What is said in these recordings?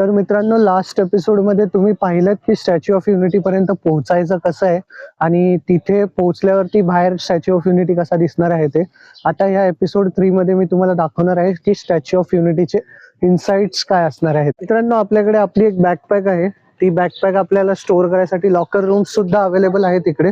तर मित्रांनो लास्ट एपिसोडमध्ये तुम्ही पाहिलं की स्टॅच्यू ऑफ युनिटी पर्यंत पोहोचायचं कसं आहे आणि तिथे पोहोचल्यावरती बाहेर स्टॅच्यू ऑफ युनिटी कसा दिसणार आहे ते. आता ह्या एपिसोड थ्री मध्ये मी तुम्हाला दाखवणार आहे की स्टॅच्यू ऑफ युनिटीचे इन्साइट्स काय असणार आहेत. मित्रांनो आपल्याकडे आपली एक बॅकपॅक आहे. ती बॅकपॅक आपल्याला स्टोअर करायसाठी लॉकर रूम्स सुद्धा अवेलेबल आहेत तिकडे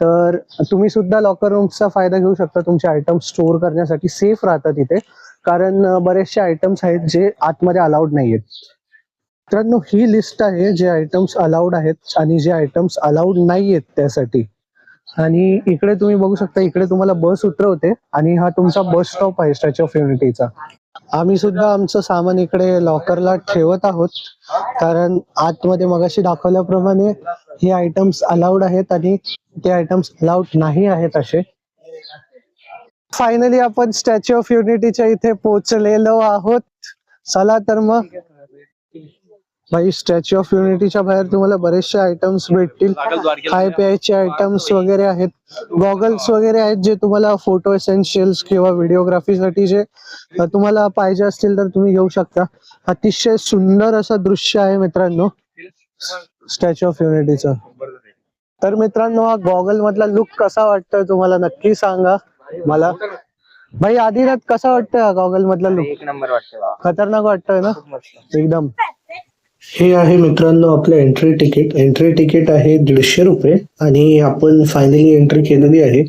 तर तुम्ही सुद्धा लॉकर रूम्सचा फायदा घेऊ शकता. तुमचे आयटम स्टोअर करण्यासाठी सेफ राहतात तिथे कारण बरेचसे आयटम्स आहेत जे आतमध्ये अलाउड नाही आहेत मित्रांनो ही लिस्ट आहे जे आयटम्स अलाउड आहेत आणि जे आयटम्स अलाउड नाही आहेत त्यासाठी. आणि इकडे तुम्ही बघू शकता इकडे तुम्हाला बस उतरवते आणि हा तुमचा बस स्टॉप आहे स्टॅच्यू ऑफ युनिटीचा आम्ही सुद्धा आमचं सामान इकडे लॉकरला ठेवत आहोत. कारण आतमध्ये मगाशी दाखवल्याप्रमाणे हे आयटम्स अलाउड आहेत आणि ते आयटम्स अलाउड नाही आहेत असे. फायनली आपण स्टॅच्यू ऑफ युनिटीच्या इथे पोहोचलेलो आहोत. चला तर मग भाई स्टॅच्यू ऑफ युनिटीच्या बाहेर तुम्हाला बरेचसे आयटम्स भेटतील. खाय प्यायचे आयटम्स वगैरे आहेत. गॉगल्स वगैरे आहेत जे तुम्हाला फोटो एसेन्शियल्स किंवा व्हिडिओग्राफीसाठी जे तुम्हाला पाहिजे असतील तर तुम्ही घेऊ शकता. अतिशय सुंदर असं दृश्य आहे मित्रांनो. स्टॅच्यू ऑफ युनिटीचं तर मित्रांनो हा गॉगल मधला लुक कसा वाटतोय तुम्हाला नक्की सांगा. मला. भाई आदिनाथ कसा वाटतोय हा गॉगल मधला लुक एक नंबर वाटतं बा. खतरनाक वाटतोय ना? एकदम. हे आहे मित्रांनो आपलं एंट्री तिकीट एंट्री तिकीट आहे दीडशे रुपये आणि आपण फायनली एंट्री केलेली आहे.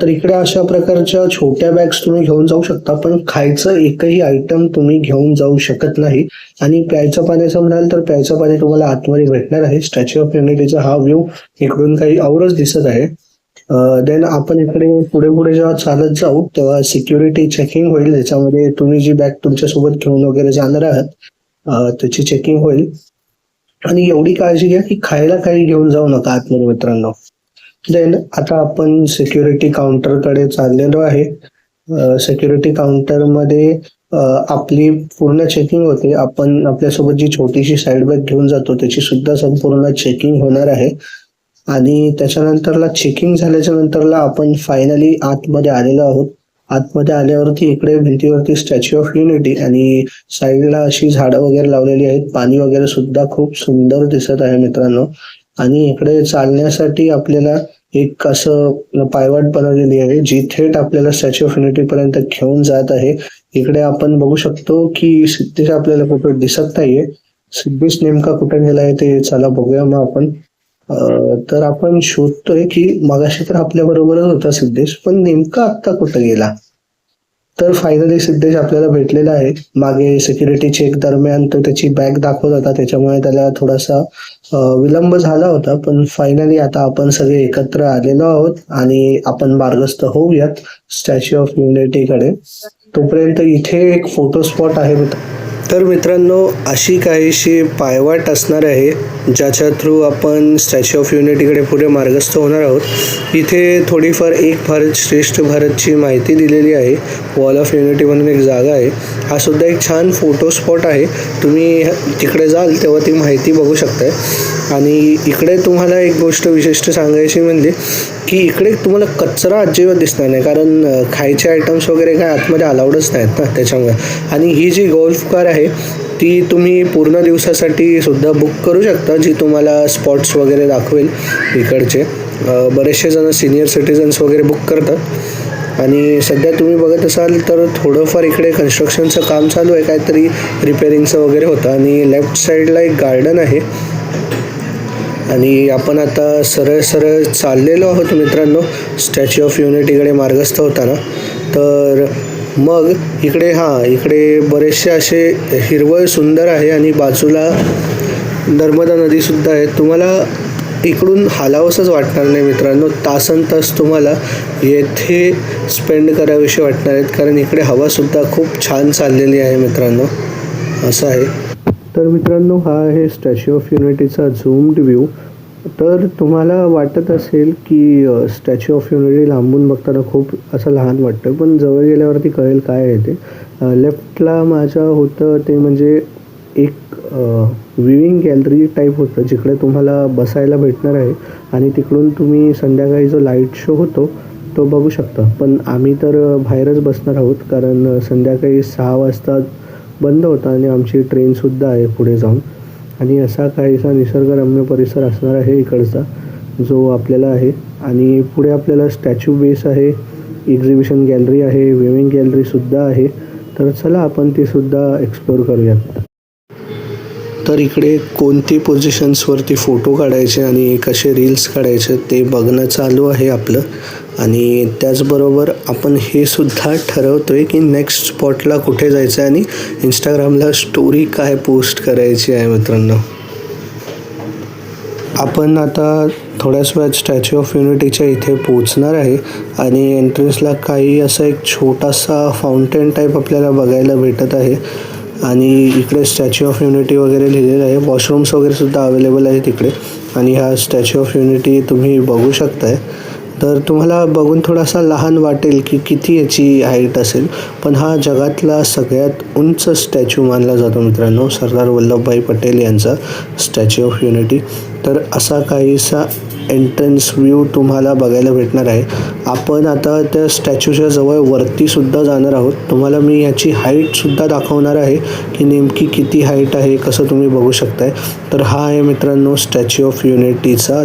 तर इकडे अशा प्रकारच्या छोट्या बॅग्स तुम्ही घेऊन जाऊ शकता पण खायचं एकही आयटम तुम्ही घेऊन जाऊ शकत नाही. आणि प्यायचं पाण्याचं म्हणाल तर प्यायचं पाणी तुम्हाला आतमध्ये भेटणार आहे. स्टॅच्यू ऑफ युनिटीचा हा व्ह्यू इकडून काही औरच दिसत आहे. देन आपण इकडे पुढे पुढे जेव्हा चालत जाऊ तेव्हा सिक्युरिटी चेकिंग होईल. त्याच्यामध्ये तुम्ही जी बॅग तुमच्यासोबत घेऊन वगैरे जाणार आहात त्याची चेकिंग होईल. आणि एवढी काळजी घ्या की खायला काही घेऊन जाऊ नका आतमध्ये मित्रांनो. देन आता आपण सिक्युरिटी काउंटरकडे चाललेलो आहे. सिक्युरिटी काउंटरमध्ये आपली पूर्ण चेकिंग होते. आपण आपल्यासोबत जी छोटीशी साईड बॅग घेऊन जातो त्याची सुद्धा संपूर्ण चेकिंग होणार आहे. आणि त्याच्यानंतरला चेकिंग झाल्याच्या नंतरला आपण फायनली आतमध्ये आलेलो आहोत. आतमध्ये आल्यावरती इकडे भिंतीवरती स्टॅच्यू ऑफ युनिटी आणि साईडला अशी झाडं वगैरे लावलेली आहेत. पाणी वगैरे सुद्धा खूप सुंदर दिसत आहे मित्रांनो. आणि इकडे चालण्यासाठी आपल्याला एक असं पायवाट बनवलेली आहे जी थेट आपल्याला स्टॅच्यू ऑफ युनिटी पर्यंत घेऊन जात आहे. इकडे आपण बघू शकतो की सिद्धेश आपल्याला कुठे दिसत नाहीये. सिद्धेश नेमका कुठे गेलाय ते चला बघूया मग आपण. तर आपण शोधतोय की मगाशी तर आपल्या बरोबरच होता सिद्धेश पण नेमका आत्ता कुठं गेला? तर फायनली सिद्धेश आपल्याला भेटलेला आहे. मागे सिक्युरिटी चेक दरम्यान तो त्याची बॅग दाखवत होता त्याच्यामुळे त्याला थोडासा विलंब झाला होता. पण फायनली आता आपण सगळे एकत्र आलेलो आहोत आणि आपण मार्गस्थ होऊयात. स्टॅच्यू ऑफ युनिटीकडे तोपर्यंत इथे एक फोटो स्पॉट आहे तर मित्रांनो अशी काहीशी पायवाट असणार आहे ज्याच्या थ्रू आपण स्टॅच्यू ऑफ युनिटीकडे पुढे मार्गस्थ होणार आहोत. इथे थोडीफार एक भारत श्रेष्ठ भारतची माहिती दिलेली आहे. वॉल ऑफ युनिटी म्हणून एक जागा आहे. हा सुद्धा एक छान फोटो स्पॉट आहे. तुम्ही तिकडे जाल तेव्हा ती माहिती बघू शकताय. आणि इकडे तुम्हाला एक गोष्ट विशिष्ट सांगायची म्हणजे की इकडे तुम्हाला कचरा अजिबात दिसणार नाही कारण खायचे आयटम्स वगैरे काय आतमध्ये अलाउडच नाहीत ना त्याच्यामुळे. आणि ही जी गोल्फ कार आहे ती तुम्ही पूर्ण दिवसासाठी सुद्धा बुक करू शकता जी तुम्हाला स्पॉट्स वगैरे दाखवेल इकडचे. बरेचसे जण सिनियर सिटीजन्स वगैरे बुक करतात. आणि सध्या तुम्ही बघत असाल तर थोडंफार इकडे कन्स्ट्रक्शनचं काम चालू आहे काहीतरी रिपेअरिंगचं वगैरे होतं. आणि लेफ्ट साईडला एक गार्डन आहे. आणि आपण आता सरळ सरळ चाललेलो आहोत मित्रांनो. स्टॅच्यू ऑफ युनिटीकडे मार्गस्थ होताना. तर मग इकडे हां इकडे बरेचसे असे हिरवळ सुंदर आहे आणि बाजूला नर्मदा नदीसुद्धा आहे. तुम्हाला इकडून हालावंसंच वाटणार नाही मित्रांनो. तासन तास तुम्हाला येथे स्पेंड करावीशी वाटणार आहेत. कारण इकडे हवासुद्धा खूप छान चाललेली आहे मित्रांनो. असं आहे. तर मित्रांनो हा आहे स्टॅच्यू ऑफ युनिटीचा झूम्ड व्ह्यू तर तुम्हाला वाटत असेल की स्टॅच्यू ऑफ युनिटी लांबून बघताना खूप असं लहान वाटतं पण जवळ गेल्यावरती कळेल काय आहे ते. लेफ्टला माझ्या होतं ते म्हणजे एक विविंग गॅलरी टाईप होतं जिकडे तुम्हाला बसायला भेटणार आहे. आणि तिकडून तुम्ही संध्याकाळी जो लाइट शो होतो तो बघू शकता. पण आम्ही तर बाहेरच बसणार आहोत कारण संध्याकाळी सहा वाजता बंद होता आणि आमची ट्रेनसुद्धा आहे पुढे जाऊन. आणि असा काहीसा निसर्गरम्य परिसर असणार आहे इकडचा जो आपल्याला आहे. आणि पुढे आपल्याला स्टॅच्यू बेस आहे एक्झिबिशन गॅलरी आहे विविंग गॅलरीसुद्धा आहे. तर चला आपण ती सुद्धा एक्सप्लोर करूयात. तर इकडे कोणती पोझिशन्सवरती फोटो काढायचे आणि कसे रील्स काढायचे ते बघणं चालू आहे आपलं. आणि त्याचबरोबर आपण हे सुद्धा ठरवतो आहे की नेक्स्ट स्पॉटला कुठे जायचं आहे आणि इंस्टाग्रामला स्टोरी काय पोस्ट करायची आहे मित्रांनो. आपण आता थोड्याच वेळात स्टॅच्यू ऑफ युनिटीच्या इथे पोचणार आहे आणि एंट्रन्सला काही असा एक छोटासा फाउंटेन टाईप आपल्याला बघायला भेटत आहे. आणि इकडे स्टॅच्यू ऑफ युनिटी वगैरे लिहिलेलं आहे. वॉशरूम्स वगैरे सुद्धा अवेलेबल आहेत इकडे. आणि हा स्टॅच्यू ऑफ युनिटी तुम्ही बघू शकताय. तर तुम्हाला बघून थोडासा लहान वाटेल की किती याची हाईट असेल. पण हा जगातला सगळ्यात उंच स्टॅच्यू मानला जातो मित्रांनो. सरदार वल्लभभाई पटेल यांचा स्टॅच्यू ऑफ युनिटी तर असा काहीसा एंट्रन्स व्ह्यू तुम्हाला बघायला भेटणार आहे. आपण आता त्या स्टॅच्यूच्या जवळ वरतीसुद्धा जाणार आहोत. तुम्हाला मी याची हाईटसुद्धा दाखवणार आहे की नेमकी किती हाईट आहे कसं तुम्ही बघू शकताय. तर हा आहे मित्रांनो स्टॅच्यू ऑफ युनिटीचा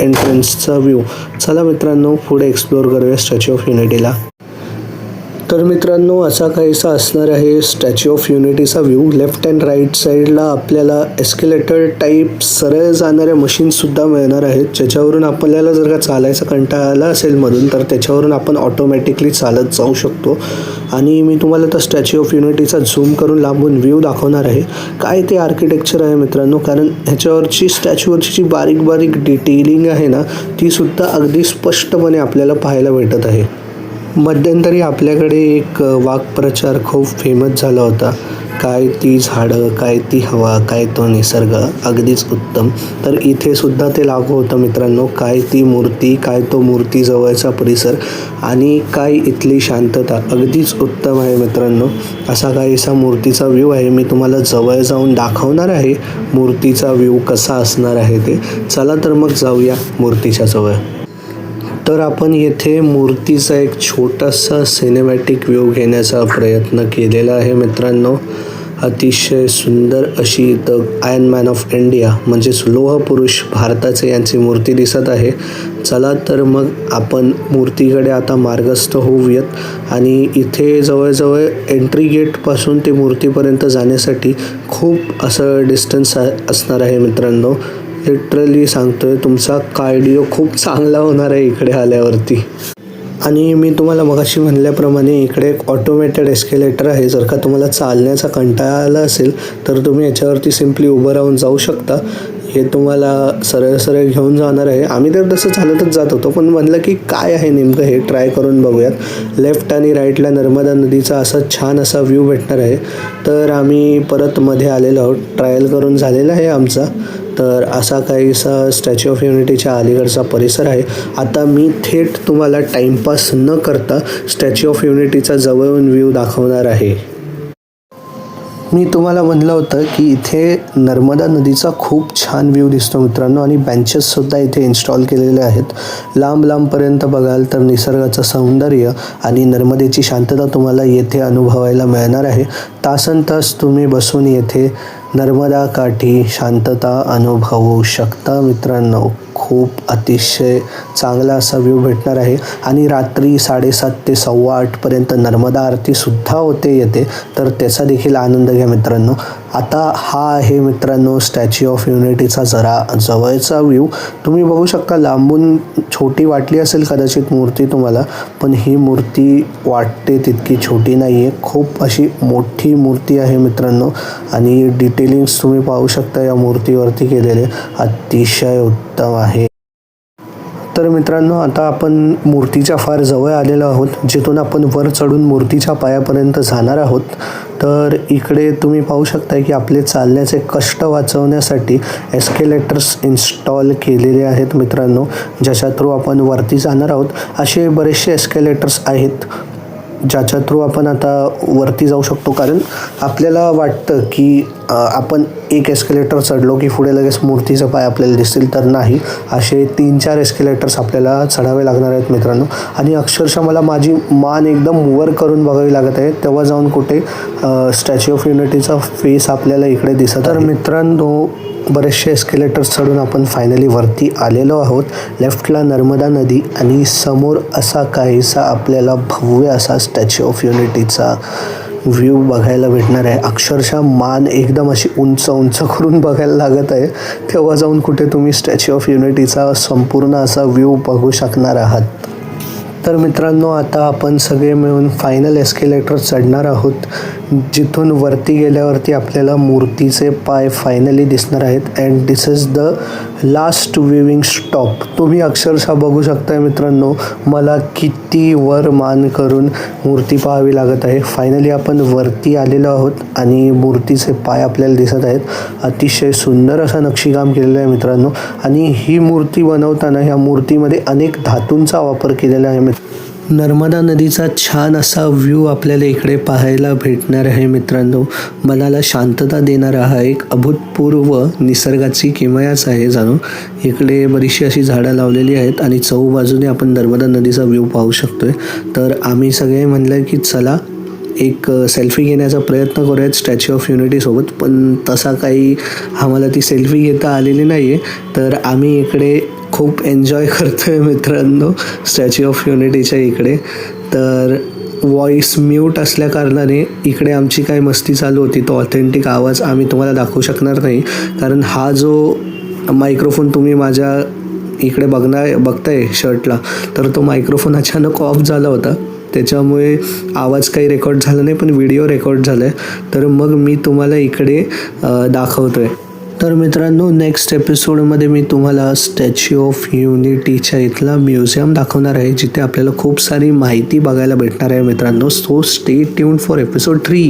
एंट्रन्सचा व्ह्यू चला मित्रांनो पुढे एक्सप्लोअर करूया स्टॅच्यू ऑफ युनिटीला तर मित्रांनो असा काहीसा असणार आहे स्टॅच्यू ऑफ युनिटीचा व्ह्यू लेफ्ट अँड राईट साईडला आपल्याला एस्केलेटर टाईप सरळ जाणाऱ्या मशीनसुद्धा मिळणार आहेत. ज्याच्यावरून आपल्याला जर का चालायचा कंटाळा आला असेल मधून तर त्याच्यावरून आपण ऑटोमॅटिकली चालत जाऊ शकतो. आणि मी तुम्हाला त्या स्टॅच्यू ऑफ युनिटीचा झूम करून लांबून व्ह्यू दाखवणार आहे. काय ते आर्किटेक्चर आहे मित्रांनो? कारण ह्याच्यावरची स्टॅच्यूवरची जी बारीक बारीक डिटेलिंग आहे ना ती सुद्धा अगदी स्पष्टपणे आपल्याला पाहायला भेटत आहे. मध्यंतरी आपल्याकडे एक वाक्प्रचार खूप फेमस झाला होता. काय ती झाडं काय ती हवा काय तो निसर्ग अगदीच उत्तम. तर इथे सुद्धा ते लागू होतं मित्रांनो. काय ती मूर्ती काय तो मूर्ती जवळचा परिसर आणि काय इथली शांतता अगदीच उत्तम आहे मित्रांनो. असा काहीसा मूर्तीचा व्ह्यू आहे. मी तुम्हाला जवळ जाऊन दाखवणार आहे मूर्तीचा व्ह्यू कसा असणार आहे ते. चला तर मग जाऊया मूर्तीच्या जवळ. तर आपण येथे मूर्तीचा एक छोटासा सिनेमॅटिक व्ह्यू घेण्याचा प्रयत्न केलेला आहे मित्रांनो. अतिशय सुंदर अशी इथं आयन मॅन ऑफ इंडिया म्हणजेच लोह पुरुष भारताचे यांची मूर्ती दिसत आहे. चला तर मग आपण मूर्तीकडे आता मार्गस्थ होऊयात आणि इथे जवळजवळ एंट्री गेटपासून ते मूर्तीपर्यंत जाण्यासाठी खूप असं डिस्टन्स असणार आहे मित्रांनो. लिटरली सांगतोय तुमचा कार्डिओ खूप चांगला होणार आहे इकडे आल्यावरती. आणि मी तुम्हाला मगाशी म्हणल्याप्रमाणे इकडे एक ऑटोमेटेड एस्केलेटर आहे. जर का तुम्हाला चालण्याचा कंटाळा आला असेल तर तुम्ही याच्यावरती सिम्पली उभं राहून जाऊ शकता. हे तुम्हाला सरळ सरळ घेऊन जाणार आहे. आम्ही तर तसं चालतच जात होतो पण म्हणलं की काय आहे नेमकं हे? ट्राय करून बघूयात. लेफ्ट आणि राईटला नर्मदा नदीचा असा छान असा व्ह्यू भेटणार आहे. तर आम्ही परत मध्ये आलेलो आहोत. ट्रायल करून झालेला आहे आमचा. तर असा काहीसा स्टॅच्यू ऑफ युनिटीच्या अलीकडचा परिसर आहे. आता मी थेट तुम्हाला टाईमपास न करता स्टॅच्यू ऑफ युनिटीचा जवळून व्ह्यू दाखवणार आहे. मी तुम्हाला म्हणलं होतं की इथे नर्मदा नदीचा खूप छान व्ह्यू दिसतो मित्रांनो आणि बेंचेससुद्धा इथे इन्स्टॉल केलेले आहेत. लांब लांबपर्यंत बघाल तर निसर्गाचं सौंदर्य आणि नर्मदेची शांतता तुम्हाला येथे अनुभवायला मिळणार आहे. तासन तास तुम्ही बसून येथे नर्मदा काठी शांतता अनुभवू शकता. मित्रांनो खूप अतिशय चांगला असा व्ह्यू भेटणार आहे. आणि रात्री साडेसात ते सव्वा आठपर्यंत नर्मदा आरतीसुद्धा होते येते तर त्याचा देखील आनंद घ्या मित्रांनो. आता हा आहे मित्रांनो स्टॅच्यू ऑफ युनिटीचा जरा जवळचा व्ह्यू तुम्ही बघू शकता लांबून छोटी वाटली असेल कदाचित मूर्ती तुम्हाला पण ही मूर्ती वाटते तितकी छोटी नाही आहे खूप अशी मोठी मूर्ती आहे मित्रांनो आणि डिटेलिंग्स तुम्ही पाहू शकता या मूर्तीवरती केलेले. अतिशय उत्तम आहे. तर मित्रांनो आता आपण मूर्तीच्या फार जवळ आलेलो आहोत जिथून आपण वर चढून मूर्तीच्या पायापर्यंत जाणार आहोत. तर इकडे तुम्ही पाहू शकता की आपले चालण्याचे कष्ट वाचवण्यासाठी एस्केलेटर्स इन्स्टॉल केलेले आहेत मित्रांनो ज्याच्या थ्रू आपण वरती जाणार आहोत. असे बरेचसे एस्केलेटर्स आहेत. ज्याच्या थ्रू आपण आता वरती जाऊ शकतो. कारण आपल्याला वाटतं की आपण एक एस्केलेटर चढलो की पुढे लगेच मूर्तीचं पाय आपल्याला दिसतील तर नाही. असे तीन चार एस्केलेटर्स आपल्याला चढावे लागणार आहेत मित्रांनो. आणि अक्षरशः मला माझी मान एकदम वर करून बघावी लागत आहे. तेव्हा जाऊन कुठे स्टॅच्यू ऑफ युनिटीचा फेस आपल्याला इकडे दिसत तर मित्रांनो बरेचसे एस्केलेटर्स चढून आपण फायनली वरती आलेलो आहोत. लेफ्टला नर्मदा नदी आणि समोर असा काहीसा आपल्याला भव्य असा स्टॅच्यू ऑफ युनिटीचा व्ह्यू बघायला भेटणार आहे. अक्षरशः मान एकदम अशी उंच उंच करून बघायला लागत आहे. तेव्हा जाऊन कुठे तुम्ही स्टॅच्यू ऑफ युनिटीचा संपूर्ण असा व्ह्यू बघू शकणार आहात. तर मित्रांनो आता आपण सगळे मिळून फायनल एस्केलेटर चढणार आहोत. जिथून वरती गेल्यावरती आपल्याला मूर्तीचे पाय फायनली दिसणार आहेत. And this is the last viewing stop तुम्ही अक्षरशः बघू शकताय मित्रांनो मला किती वर मान करून मूर्ती पाहावी लागत आहे. फायनली आपण वरती आलेलो आहोत आणि मूर्तीचे पाय आपल्याला दिसत आहेत. अतिशय सुंदर असं नक्षीकाम केलेलं आहे मित्रांनो. आणि ही मूर्ती बनवताना ह्या मूर्तीमध्ये अनेक धातूंचा वापर केलेला आहे मित्र नर्मदा नदीचा छान असा व्ह्यू आपल्याला इकडे पाहायला भेटणार आहे मित्रांनो. मनाला शांतता देणारा हा एक अभूतपूर्व निसर्गाची किमयाच आहे जाणू. इकडे बरीचशी अशी झाडं लावलेली आहेत आणि चौबाजूने आपण नर्मदा नदीचा व्ह्यू पाहू शकतोय. तर आम्ही सगळे म्हणलं की चला एक सेल्फी घेण्याचा प्रयत्न करूयात स्टॅच्यू ऑफ युनिटीसोबत पण तसा काही आम्हाला ती सेल्फी घेता आलेली नाही आहे तर आम्ही इकडे खूप एन्जॉय करतो आहे मित्रांनो. स्टॅच्यू ऑफ युनिटीच्या इकडे. तर व्हॉईस म्यूट असल्या कारणाने इकडे आमची काय मस्ती चालू होती. तो ऑथेंटिक आवाज आम्ही तुम्हाला दाखवू शकणार नाही. कारण हा जो मायक्रोफोन तुम्ही माझ्या इकडे बघणार बघताय शर्टला तर तो मायक्रोफोन अचानक ऑफ झाला होता. त्याच्यामुळे आवाज काही रेकॉर्ड झाला नाही पण व्हिडिओ रेकॉर्ड झाला आहे तर मग मी तुम्हाला इकडे दाखवतो आहे तर मित्रांनो नेक्स्ट एपिसोडमध्ये मी तुम्हाला स्टॅच्यू ऑफ युनिटीच्या इथला म्युझियम दाखवणार आहे जिथे आपल्याला खूप सारी माहिती बघायला भेटणार आहे मित्रांनो. So stay tune for episode three